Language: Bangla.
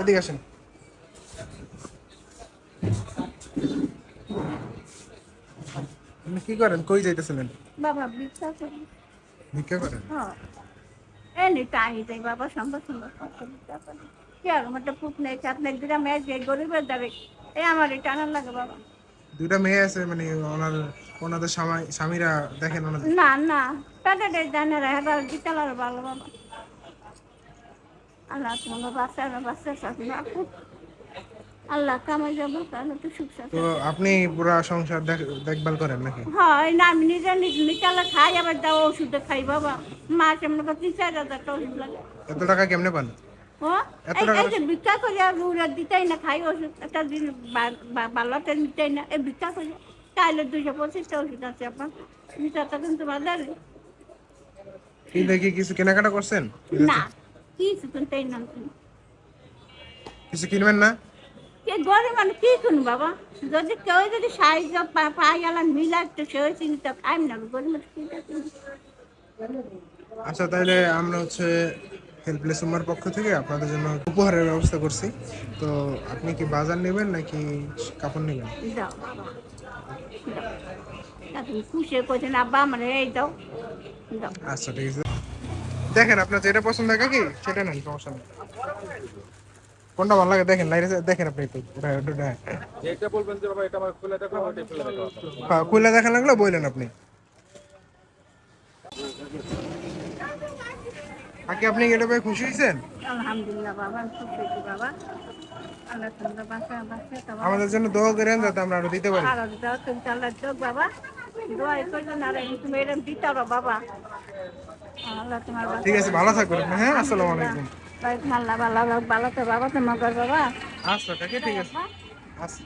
এদিকে আসেন। আপনি কি করেন? কই যাইতেছিলেন? বাবা করি। ভিক্ষা করেন? হ্যাঁ। এনে বাবা করি। কি আর আমার পুত নেই নেই গ্রামে যে গরিবের এই আমার আনার লাগে বাবা। দুইটা মেয়ে আছে মানে ওনার ওনাদের স্বামী স্বামীরা দেখেন ওনাদের। না না প্যাকেটে জানে রে হেবার ভালো বাবা। আল্লাহ বাচ্চা আপু কামাই যাব তাহলে তো সুখ তো আপনি পুরা সংসার দেখভাল করেন নাকি? হয় না আমি নিজে নিজ খাই আবার দাও ওষুধে খাই বাবা। মাস এমন করে তিন চার হাজার টাকা ওষুধ লাগে। এত টাকা কেমনে পান? এই যে ভিক্ষা করে আর দিতেই না খাই ওষুধ। একটা দিন না এই ভিক্ষা করে। তাইলে দুইশো পঁচিশটা ওষুধ আছে আপনার। কিন্তু বাজারে। কি দেখি কিছু কেনাকাটা করছেন? না। কিছু কিনবেন না? কে গরিব মানে কি কিন বাবা? যদি কেউ যদি সাহায্য পাই গেলাম মিলাই তো সে চিন্তা খাই না গরিব মানুষ কি আচ্ছা তাহলে আমরা হচ্ছে হেল্পলেস উমার পক্ষ থেকে আপনাদের জন্য উপহারের ব্যবস্থা করছি। তো আপনি কি বাজার নেবেন নাকি কাপড় নেবেন? খুশি করছেন আব্বা আমার এই দাও। আচ্ছা ঠিক আছে। দেখেন আপনার যেটা পছন্দ হয় কি সেটা নেন সমস্যা নেই। কোনটা ভালো লাগে দেখেন লাইরে দেখেন আপনি একটু। এটা বলবেন যে বাবা এটা আমার খুলে দেখো ওটা খুলে দেখো হ্যাঁ, খুলে দেখা লাগল বললেন আপনি। আগে আপনি এটা পেয়ে খুশি হয়েছেন? আলহামদুলিল্লাহ বাবা খুশি হয়েছি বাবা। আল্লাহ তোমাদের বাসা বাসা তোমার আমাদের জন্য দোয়া করেন যাতে আমরা আরও দিতে পারি। আরও দাও তুমি আল্লাহ যোগ বাবা। দোয়া করবেন আর এই তুমি এরকম দিতে পারো বাবা। ঠিক আছে ভালো থাকবেন হ্যাঁ? আসসালামু আলাইকুম। ভালো ভালো ভালো তো বাবা তোমার বাবা। আচ্ছা ঠিক আছে। ঠিক আছে আচ্ছা।